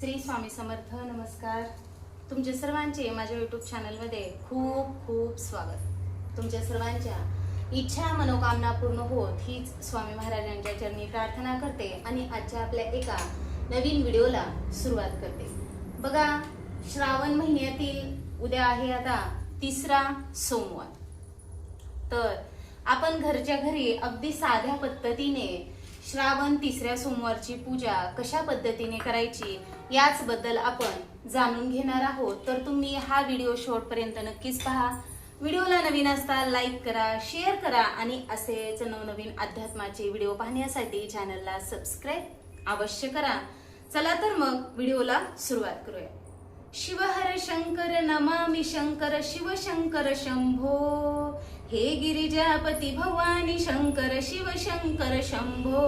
श्री स्वामी समर्थ नमस्कार. तुमचे सर्वांचे माझ्या यूट्यूब चॅनलमध्ये खूप खूप स्वागत. तुमच्या सर्वांच्या इच्छा मनोकामना पूर्ण होत हीच स्वामी महाराजांच्या चरणी प्रार्थना करते आणि आजच्या आपल्या एका नवीन व्हिडिओला सुरुवात करते. बघा श्रावण महिन्यातील उद्या आहे आता तिसरा सोमवार. तर आपण घरच्या घरी अगदी साध्या पद्धतीने श्रावण तिसऱ्या सोमवारची पूजा कशा पद्धतीने करायची याचबद्दल आपण जाणून घेणार आहोत. तर तुम्ही हा व्हिडिओ शेवटपर्यंत नक्कीच पहा. व्हिडिओला नवीन असता लाईक करा शेअर करा आणि असेच नवनवीन अध्यात्माचे व्हिडिओ पाहण्यासाठी चॅनलला सबस्क्राईब अवश्य करा. चला तर मग व्हिडिओला सुरुवात करूया. शिवहर शंकर नमामि शंकर शिवशंकर शंभो. हे गिरिजापती भवानी शंकर शिवशंकर शंभो।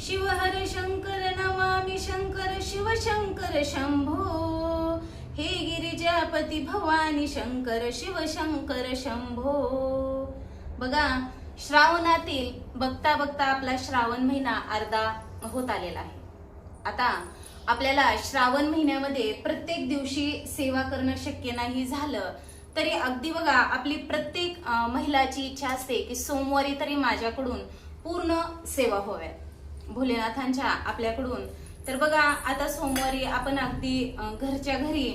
शिवहर शंकर नमामि शंकर शिवशंकर शंभो। हे गिरिजापती भवानी शंकर शिवशंकर शंभो। बघा श्रावणातील बघता बघता आपला श्रावण महिना अर्धा होत आलेला आहे. आता आपल्याला श्रावण महिन्यामध्ये प्रत्येक दिवशी सेवा करणं शक्य नाही झालं तरी अगदी बघा आपली प्रत्येक महिलाची इच्छा असते की सोमवारी तरी माझ्याकडून पूर्ण सेवा होव्या भोलेनाथांच्या आपल्याकडून. तर बघा आता सोमवारी आपण अगदी घरच्या घरी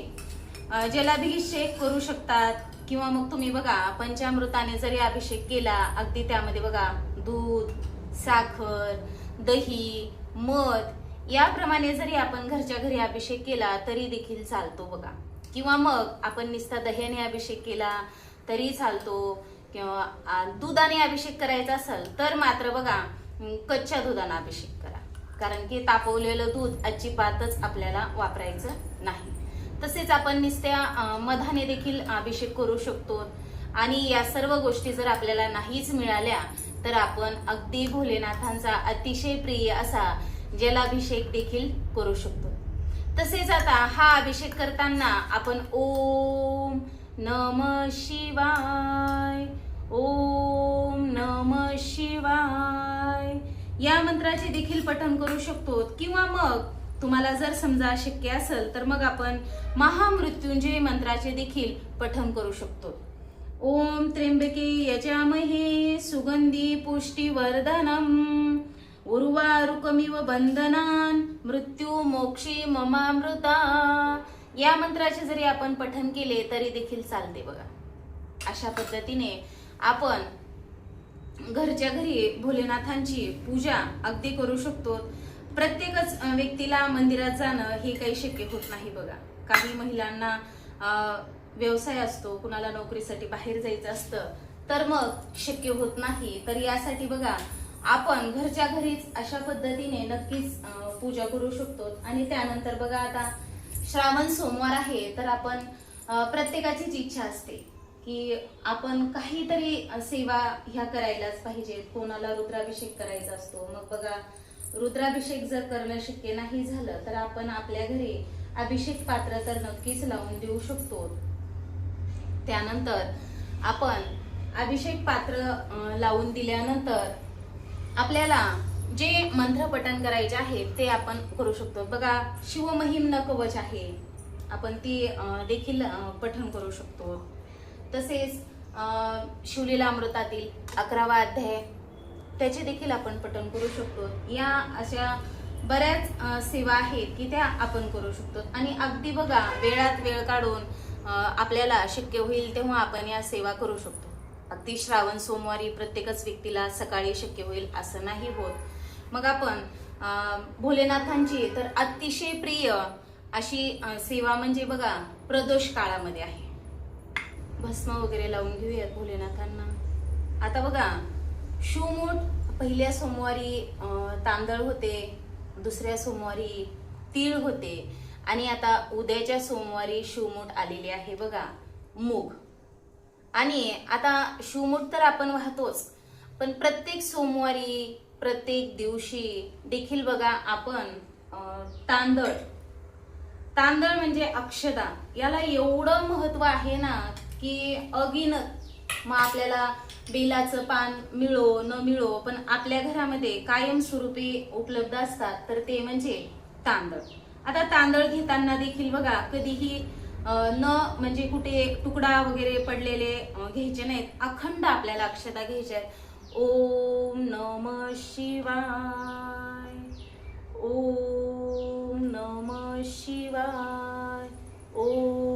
जलाभिषेक करू शकतात. किंवा मग तुम्ही बघा पंचामृताने जरी अभिषेक केला अगदी त्यामध्ये बघा दूध साखर दही मध याप्रमाणे जरी आपण घरच्या घरी अभिषेक केला तरी देखील चालतो बघा. किंवा मग आपण नुसता दह्याने अभिषेक केला तरी चालतो. किंवा दुधाने अभिषेक करायचा असेल तर मात्र बघा कच्च्या दुधाने अभिषेक करा. कारण की तापवलेलं दूध अजिबातच आपल्याला वापरायचं नाही. तसेच आपण नुसत्या मधाने देखील अभिषेक करू शकतो. आणि या सर्व गोष्टी जर आपल्याला नाहीच मिळाल्या तर आपण अगदी भोलेनाथांचा अतिशय प्रिय असा जलाभिषेक देखील करू शकतो. तसेच आता हा अभिषेक करताना आपण ओम नम शिवाय ओम नम शिवाय. या मंत्राचे देखील पठण करू शकतो. किंवा मग तुम्हाला जर समजा शक्य असेल तर मग आपण महामृत्युंजय मंत्राचे देखील पठण करू शकतो. ओम त्र्यंबके यजामहे सुगंधी पुष्टिवर्धनम. उर्वारुकमिव बंधनान मृत्यू मोक्षी ममामृता. या मंत्राचे जरी आपण पठन केले तरी देखील चालते बघा. अशा पद्धतीने आपण घरच्या घरी भोलेनाथांची पूजा अगदी करू शकतो. प्रत्येकच व्यक्तीला मंदिरात जाणं हे काही शक्य होत नाही बघा. काही महिलांना व्यवसाय असतो कुणाला नोकरीसाठी बाहेर जायचं असतं तर मग शक्य होत नाही. तर यासाठी बघा आपण घरच्या घरीच अशा पद्धतीने नक्कीच पूजा करू शकतो. आणि त्यानंतर बघा आता श्रावण सोमवार आहे तर आपण प्रत्येकाचीच इच्छा असते की आपण काहीतरी सेवा ह्या करायलाच पाहिजेत कोणाला रुद्राभिषेक करायचा असतो. मग बघा रुद्राभिषेक जर करणं शक्य नाही झालं तर आपण आपल्या घरी अभिषेक पात्र तर नक्कीच लावून देऊ शकतो. त्यानंतर आपण अभिषेक पात्र लावून दिल्यानंतर आपल्याला जे मंत्र पठण करायचे आहे ते आपण करू शकतो. बघा शिवमहिम न कवच आहे. आपण ती देखील पठण करू शकतो. तसेच शिवलीला अमृतातील अकरावा अध्याय त्याचे देखील आपण पठण करू शकतो. या अशा बऱ्याच सेवा आहेत की त्या आपण करू शकतो. आणि अगदी बघा वेळात वेळ काढून आपल्याला शक्य होईल तेव्हा आपण या सेवा करू शकतो. अगदी श्रावण सोमवारी प्रत्येकच व्यक्तीला सकाळी शक्य होईल असं नाही होत. मग आपण भोलेनाथांची तर अतिशय प्रिय अशी सेवा म्हणजे बघा प्रदोष काळामध्ये आहे. भस्म वगैरे लावून घेऊयात भोलेनाथांना. आता बघा शिवमूठ पहिल्या सोमवारी तांदळ होते दुसऱ्या सोमवारी तीळ होते आणि आता उद्याच्या सोमवारी शिवमूठ आलेली आहे बघा मूग. आणि आता शिवमूठ तर आपण वाहतोच पण प्रत्येक सोमवारी प्रत्येक दिवशी देखील बघा आपण तांदळ. तांदळ म्हणजे अक्षदा याला एवढं महत्त्व आहे ना की अगिनत मग आपल्याला बेलाचं पान मिळो न मिळो पण आपल्या घरामध्ये कायमस्वरूपी उपलब्ध असतात तर ते म्हणजे तांदळ. आता तांदळ घेताना देखील बघा कधीही न म्हणजे कुठे एक तुकडा वगैरे पडलेले घ्यायचे नाहीत. अखंड आपल्याला अक्षता घ्यायच्या आहेत. ओम नम शिवाय. ओम नम शिवाय. ओम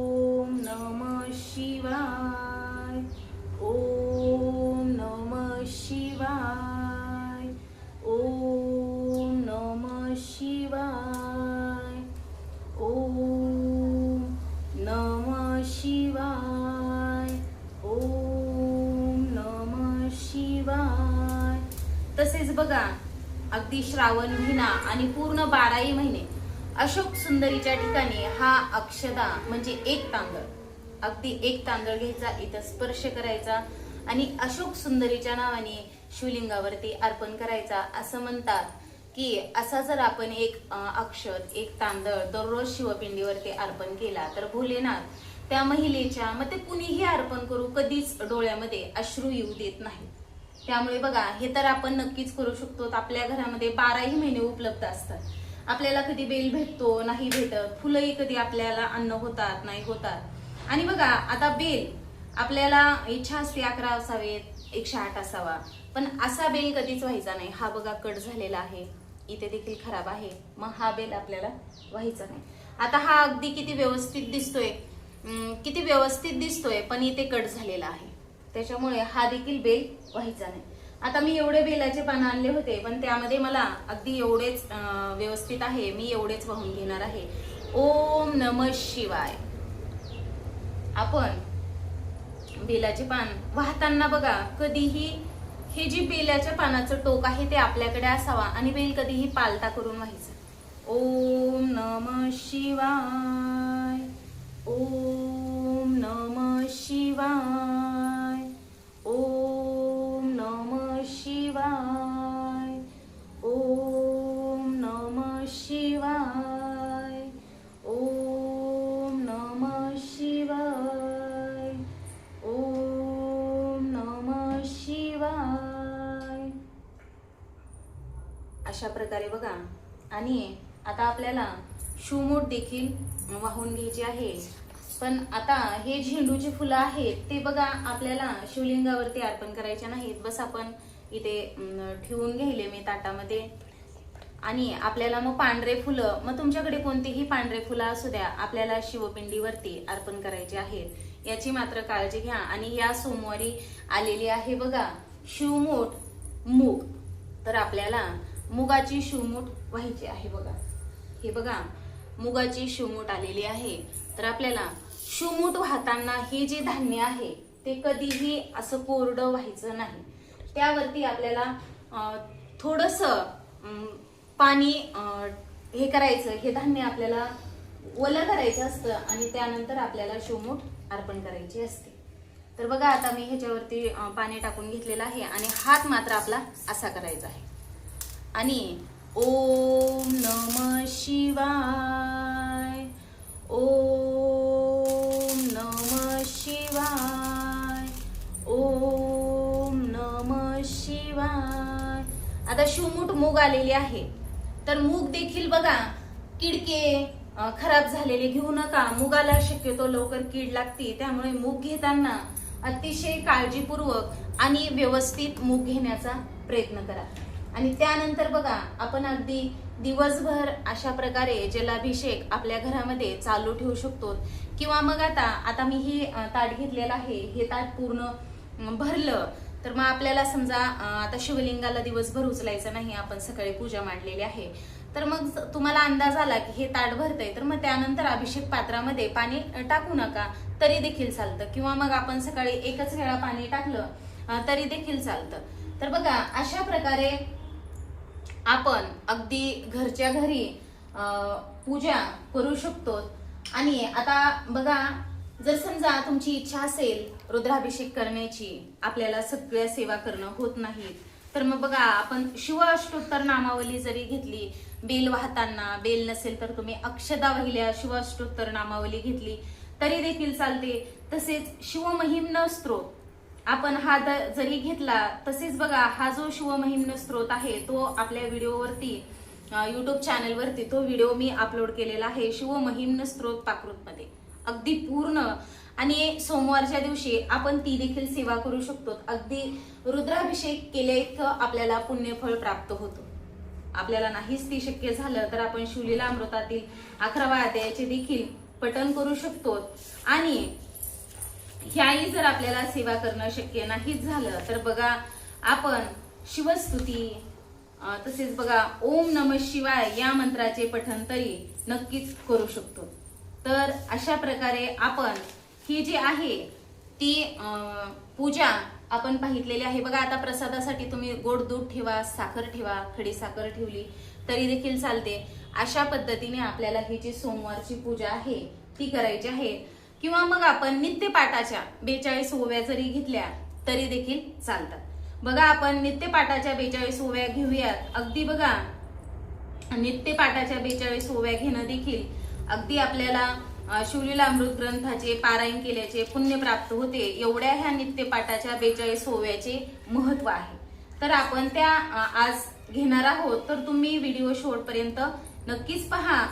अगदी श्रावण महिना आणि पूर्ण बाराही महिने अशोक सुंदरीच्या ठिकाणी हा अक्षदा म्हणजे एक तांदळ. अगदी एक तांदळ घ्यायचा इथं स्पर्श करायचा आणि अशोक सुंदरीच्या नावाने शिवलिंगावरती अर्पण करायचा. असं म्हणतात की असा जर आपण एक अक्षत एक तांदळ दररोज शिवपिंडीवरती अर्पण केला तर भोलेनाथ त्या महिलेच्या मग ते कुणीही अर्पण करू कधीच डोळ्यामध्ये अश्रू येऊ देत नाही. त्यामुळे बघा हे तर आपण नक्कीच करू शकतो. आपल्या घरामध्ये बाराही महिने उपलब्ध असतात. आपल्याला कधी बेल भेटतो नाही भेटत. फुलंही कधी आपल्याला अन्न होतात नाही होतात. आणि बघा आता बेल आपल्याला इच्छा असते अकरा असावेत एकशे आठ असावा. पण असा बेल कधीच व्हायचा नाही. हा बघा कट झालेला आहे. इथे देखील खराब आहे. मग हा बेल आपल्याला व्हायचा नाही. आता हा अगदी किती व्यवस्थित दिसतोय. किती व्यवस्थित दिसतोय पण इथे कट झालेला आहे. त्याच्यामुळे हा देखील बेल व्हायचा नाही. आता मी एवढे बेलाचे पानं आणले होते पण त्यामध्ये मला अगदी एवढेच व्यवस्थित आहे. मी एवढेच वाहून घेणार आहे. ओम नम शिवाय. आपण बेलाचे पान वाहताना बघा कधीही हे जी बेलाच्या पानाचं टोक आहे ते आपल्याकडे असावा आणि बेल कधीही पालता करून व्हायचं. ओम नम शिवाय. ओम नम शिवाय. अशा प्रकारे बघा. आणि आता आपल्याला शिवमोठ देखील वाहून घ्यायची आहे. पण आता हे झेंडूची फुलं आहेत ते बघा आपल्याला शिवलिंगावरती अर्पण करायचे नाहीत. बस आपण इथे ठेवून घ्यायले मी ताटामध्ये. आणि आपल्याला मग पांढरे फुलं मग तुमच्याकडे कोणतीही पांढरे फुलं असू द्या आपल्याला शिवपिंडीवरती अर्पण करायचे आहेत. याची मात्र काळजी घ्या. आणि या सोमवारी आलेली आहे बघा शिवमोठ मूग. तर आपल्याला मुगाची शिवमूठ व्हायची आहे बघा. हे बघा मुगाची शिवमूठ आलेली आहे. तर आपल्याला शिवमूठ वाहताना हे जे धान्य आहे ते कधीही असं कोरडं व्हायचं नाही. त्यावरती आपल्याला थोडंसं पाणी हे करायचं हे धान्य आपल्याला ओलं करायचं असतं आणि त्यानंतर आपल्याला शिवमूठ अर्पण करायची असते. तर बघा आता मी ह्याच्यावरती पाणी टाकून घेतलेलं आहे आणि हात मात्र आपला असा करायचा आहे. आणि ओम नम शिवाय ओम नम शिवाय ओम नम शिवाय. आता शिवमूठ मूग आलेली आहे. तर मूग देखील बघा किडके खराब झालेले घेऊ नका. मुगाला शक्यतो लवकर कीड लागते त्यामुळे मूग घेताना अतिशय काळजीपूर्वक आणि व्यवस्थित मूग घेण्याचा प्रयत्न करा. आणि त्यानंतर बघा आपण अगदी दिवसभर अशा प्रकारे जलाभिषेक आपल्या घरामध्ये चालू ठेवू शकतो. किंवा मग आता आता मी हे ताट घेतलेलं आहे हे ताट पूर्ण भरलं तर मग आपल्याला समजा आता शिवलिंगाला दिवसभर उचलायचं नाही आपण सकाळी पूजा मांडलेली आहे. तर मग तुम्हाला अंदाज आला की हे ताट भरतंय तर मग त्यानंतर अभिषेक पात्रामध्ये पाणी टाकू नका तरी देखील चालतं. किंवा मग आपण सकाळी एकच वेळा पाणी टाकलं तरी देखील चालतं. तर बघा अशा प्रकारे आपण अगदी घरच्या घरी पूजा करू शकतो. आणि आता बघा जर समजा तुमची इच्छा असेल रुद्राभिषेक करण्याची आपल्याला सगळ्या सेवा करणं होत नाही तर मग बघा आपण शिव अष्टोत्तर नामावली जरी घेतली बेल वाहताना बेल नसेल तर तुम्ही अक्षदा वाहिल्या शिव अष्टोत्तर नामावली घेतली तरी देखील चालते. तसेच शिवमहिम्न स्त्रोत आपण हा द- जरी घेतला तसेच बघा हा जो शिवमहिम्न स्त्रोत आहे तो आपल्या व्हिडिओवरती युट्यूब चॅनलवरती तो व्हिडिओ मी अपलोड केलेला आहे शिवमहिम्न स्त्रोत पाकृतमध्ये अगदी पूर्ण. आणि सोमवारच्या दिवशी आपण ती देखील सेवा करू शकतो. अगदी रुद्राभिषेक केल्या इतकं आपल्याला पुण्यफळ प्राप्त होतं. आपल्याला नाहीच ती शक्य झालं तर आपण शिवलीला अमृतातील अकरावा अध्यायाचे देखील पठण करू शकतो. आणि ह्याही जर आपल्याला सेवा करणं शक्य नाहीच झालं तर बघा आपण शिवस्तुती तसेच बघा ओम नम शिवाय या मंत्राचे पठण तरी नक्कीच करू शकतो. तर अशा प्रकारे आपण ही जी आहे ती पूजा आपण पाहितलेली आहे. बघा आता प्रसादासाठी तुम्ही गोड दूध ठेवा साखर ठेवा खडी साखर ठेवली तरी देखील चालते. अशा पद्धतीने आपल्याला ही जी सोमवारची पूजा आहे ती करायची आहे. किंवा मग आपण नित्यपाठाच्या बेचाळीस ओव्या जरी घेतल्या तरी देखील चालतात. बघा आपण नित्यपाठाच्या बेचाळीस ओव्या घेऊयात. अगदी बघा नित्यपाठाच्या बेचाळीस ओव्या घेणं देखील अगदी आपल्याला अ, शिवलीला अमृत ग्रंथाचे पारायण केल्याचे पुण्य प्राप्त होते. एवढ्या ह्या नित्यपाठाच्या बेचाळीस ओव्याचे महत्त्व आहे. तर आपण त्या आज घेणार आहोत. तर तुम्ही व्हिडिओ शेवटपर्यंत नक्कीच पहा.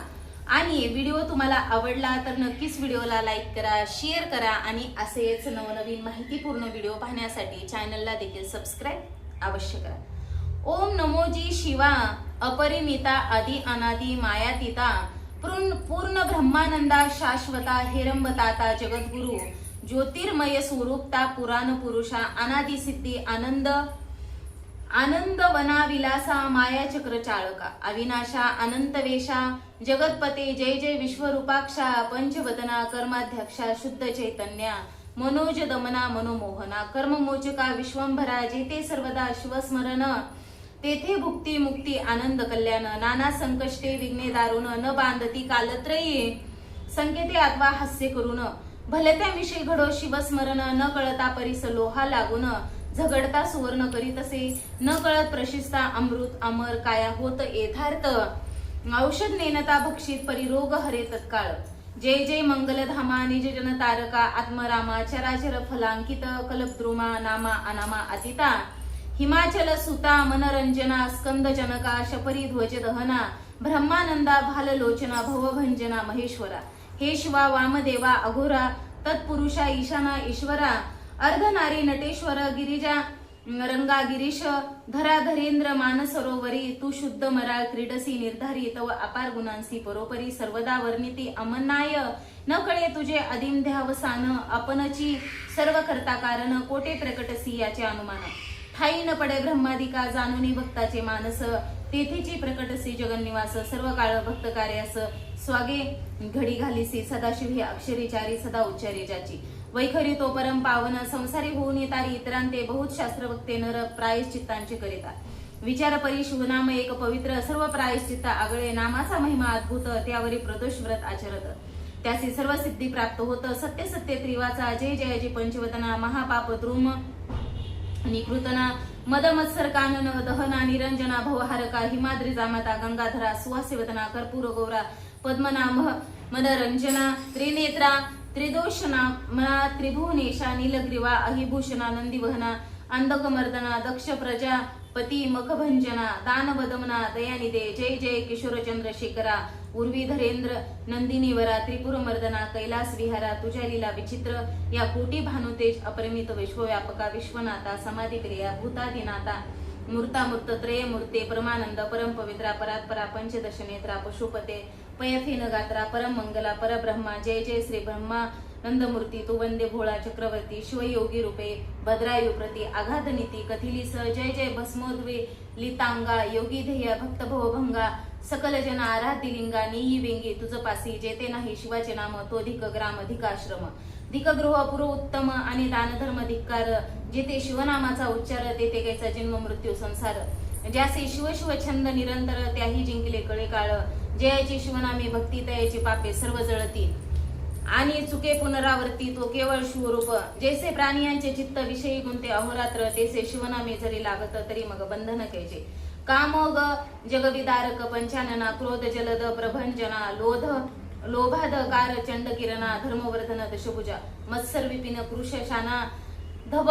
आणि व्हिडिओ तुम्हाला आवडला तर नक्कीच व्हिडिओला लाईक करा शेअर करा आणि असेच नवनवीन माहितीपूर्ण व्हिडिओ पाहण्यासाठी चॅनलला देखील सबस्क्राईब अवश्य करा. ओम नमोजी शिवा अपरिमिता आदि अनादि मायातीता पूर्ण पूर्ण ब्रह्मानंदा शाश्वता हेरंबताता जगद्गुरु ज्योतिर्मय स्वरूपता पुराण पुरुषा अनादि सिद्धी आनंद आनंद वना विलासा माया चक्र चाळका अविनाशा अनंत वेशा जगतपते जय जय विश्वरूपाक्षा पंचवदना कर्माध्यक्षा शुद्ध चैतन्या मनोज दमना मनोमोहना कर्ममोचका विश्वंभरा जेते सर्वदा शिवस्मरण तेथे भुक्ती मुक्ती आनंद कल्याण नाना संकष्टे विघ्ने दारुण न बांधती कालत्रये संकेते अथवा हास्य करून भलत्याविषयी घडो शिवस्मरण न कळता परिस लोहा लागून झगडता सुवर्ण करीत असे न कळत प्रशिस्ता अमृत अमर काया होत येथार्थ. औषध नेनता भक्षित परिरोग हरे तत्काळ. जय जय मंगलधामा निज जन तारका आत्मरामा चराचर फलांकित कलपद्रुमा नामा अनामा अतिता. हिमाचल सुता मनरंजना स्कंद जनका शपरी ध्वज दहना ब्रह्मानंदा भाललोचना भवभंजना महेश्वरा. हे शिवा वामदेवा अघोरा तत्पुरुषा ईशाना ईश्वरा. अर्धनारी नटेश्वर गिरिजा रंगा गिरीश धरा धरेंद्र मानसरोवरी तू शुद्ध मरा क्रीडसी निर्धारी तव अपार गुणांसी परोपरी सर्वदा वर्णिती अमनाय न कळे तुझे अधिम ध्यावसान अपनची सर्व करता कारण कोटे प्रकटसी याचे अनुमान? ठाई न पडे ब्रह्मादिका जाणुनी भक्ताचे मानस तेथेची प्रकटसी जगन्निवास सर्व काळ भक्त कार्यास स्वागे घडी घालीसी सदाशिव हे अक्षरीचारी सदा उच्चारी ज्याची वैखरी तो परम पावन संसारी होऊन येतारी इतरांते बहुत शास्त्र वक्ते नर प्रायश्चित्तांचे करिता विचार परी शिवनाम एक पवित्र सर्व प्रायश्चित्ता आगळे नामाचा महिमा अद्भुत त्यावरी प्रदोष व्रत आचरत. त्यासी सर्व सिद्धी प्राप्त होत सत्य सत्य त्रिवाचा जय जयाजी पंचवदना महापाप द्रुम निकृतना मद मत्सर कानन दहना निरंजना भवहारका हिमाद्री जामाता गंगाधरा सुवासिवदना कर्पूर गौरा पद्मनाभ मदरंजना त्रिनेत्रा त्रिदोषना मना त्रिभुवनेशा नीलग्रीवा अहिभूषणा नंदीवहना अंधकमर्दना दक्ष प्रजा पती मखभंजना दानवदमना दयानिदे जय जय किशोरचंद्र शेखरा उर्वीधरेंद्र नंदिनीवरा त्रिपुरमर्दना कैलास विहारा तुझ्या लीला विचित्र या कोटी भानुतेज अपरिमित विश्वव्यापका विश्वनाथा समाधी प्रिया भूतादिनाथा मूर्तामूर्त त्रय मूर्ते परमानंद परम पवित्रा परात्परा पंचदशनेत्रा पशुपते पयफेन गात्रा परम मंगला परब्रह्मा जय जय श्री ब्रह्मा नंदमूर्ती तू वंदे भोळा चक्रवर्ती शिवयोगी रूपे भद्रायु प्रती आघात नीती कथिलीस जय जय भस्मोद्वे लितांगा योगी ध्येय भक्त भवभंगा सकल जन आराधी लिंगा निही वेंगी तुझ पासी जेते नाही शिवाचे नाम तो धिक ग्राम धिकाश्रम धिकगृह पुरो उत्तम आणि दानधर्म धिक्कार जेथे शिवनामाचा उच्चार तेथे कैसा जन्म मृत्यू संसार. ज्याचे शिव शिव छंद निरंतर त्याही जिंकले कळे काळ. जयाची शिवनामी भक्ती तयाची पापे सर्व जळती आणि चुके पुनरावर्ती तो केवळ शिवरूप. जैसे प्राणियांचे चित्त विषयी गुंते अहोरात्र तेसे शिवनामे जरी लागत तरी मग बंधन कैचे. कामोग जगविदारक पंचानना क्रोध जलद प्रभंजना लोध लोभाधकार चंड किरणा धर्मवर्धन दशभुजा मत्सर विपिन कृश शाना धब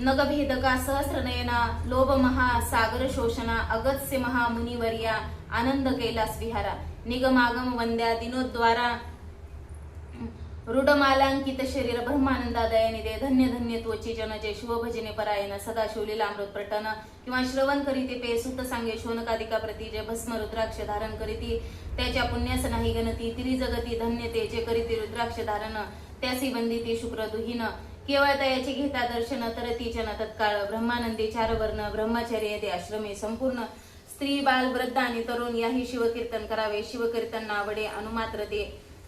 नगभेदका सहस्र नयना लोभ महा सागर शोषणा अगत्स्य महा मुनिवर्या आनंद कैलास विहारा. निगमागम वंद्या दिनोद्वारा. रुडमालांकित शरीर ब्रह्मानंदादय निदे धन्य धन्य त्वची जन जे शिवभजने परायण. सदा शिवलीला अमृत प्रटन. किंवा श्रवण करीते पे सुत सांगे शोनकादिका प्रती जे भस्म रुद्राक्ष धारण करीती. त्याच्या पुण्यास नाही गणती. तिरी जगती धन्य ते जे करीती रुद्राक्ष धारण. त्यासी वंदिती शुक्र दुहीन. केवळ तयाचे घेता दर्शन तर ती जन तत्काळ. ब्रह्मानंदी चार वर्ण. ब्रह्मचर्य ते आश्रमे संपूर्ण. स्त्री बाल वृद्ध आणि तरुण याही शिवकीर्तन करावे. शिवकीर्तन नावडे अनुमात्र ते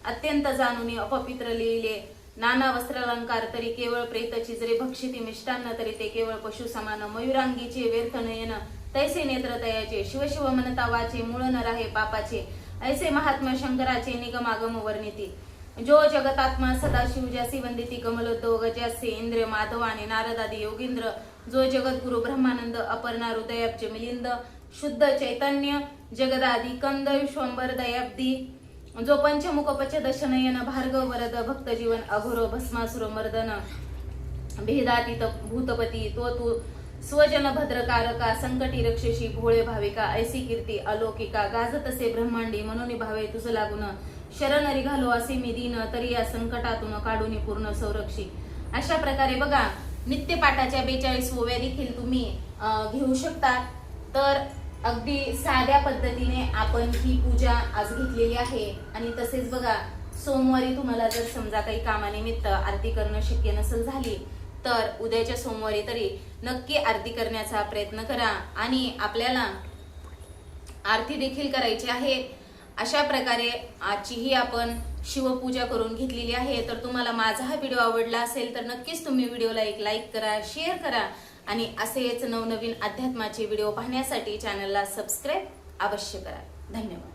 अत्यंत जाणून अपवित्र लिहिले. नाना वस्त्रालंकार तरी केवळ प्रेत चिजरे भक्षिती मिष्टान्न तरी ते केवळ पशु समान मयुरांगीचे व्यर्थ नयन. तैसे नेत्र तयाचे शिवशिव मनता वाचे मूळ न राहे पापाचे. ऐसे महात्मा शंकराचे निगमागम वर्णिती. जो जगतात्मा सदाशिव ज्यासी वंदिती कमलोद्भव गजासे इंद्र माधव आणि नारदादी योगिंद्र जो जगद्गुरु ब्रह्मानंद अपर्णा हृदयाब्ज मिलिंद शुद्ध चैतन्य जगदादी कंद विश्वंबर दयाब्दी जो पंचमुख पचदशनयन भार्गव वरद भक्त जीवन अघोरो भस्मासुर मर्दन भेदातीत भूतपती तो तू स्वजन भद्रकारका संकटी रक्षशी भोळे भाविका ऐसी कीर्ती अलौकिका गाजतसे ब्रह्मांडी मनोनी भावे तुझ लागून शरणरी घालो असे मी दिन तरी या संकटातून काढून पूर्ण संरक्षी. अशा प्रकारे बघा नित्यपाठाच्या बेचाळीस ओव्या देखील तुम्ही घेऊ शकता. तर अगदी साध्या पद्धतीने आपण ही पूजा आज घेतलेली आहे. आणि तसेच बघा सोमवारी तुम्हाला जर समजा काही कामानिमित्त आरती करणं शक्य नसेल झाली तर उद्याच्या सोमवारी तरी नक्की आरती करण्याचा प्रयत्न करा. आणि आपल्याला आरती देखील करायची आहे. अशा प्रकारे आजचीही आपण शिवपूजा करून घेतलेली आहे. तर तुम्हाला माझा हा व्हिडिओ आवडला असेल तर नक्कीच तुम्ही व्हिडिओला एक लाईक करा शेअर करा आणि असेच नवनवीन अध्यात्माचे व्हिडिओ पाहण्यासाठी चॅनलला सबस्क्राईब अवश्य करा. धन्यवाद.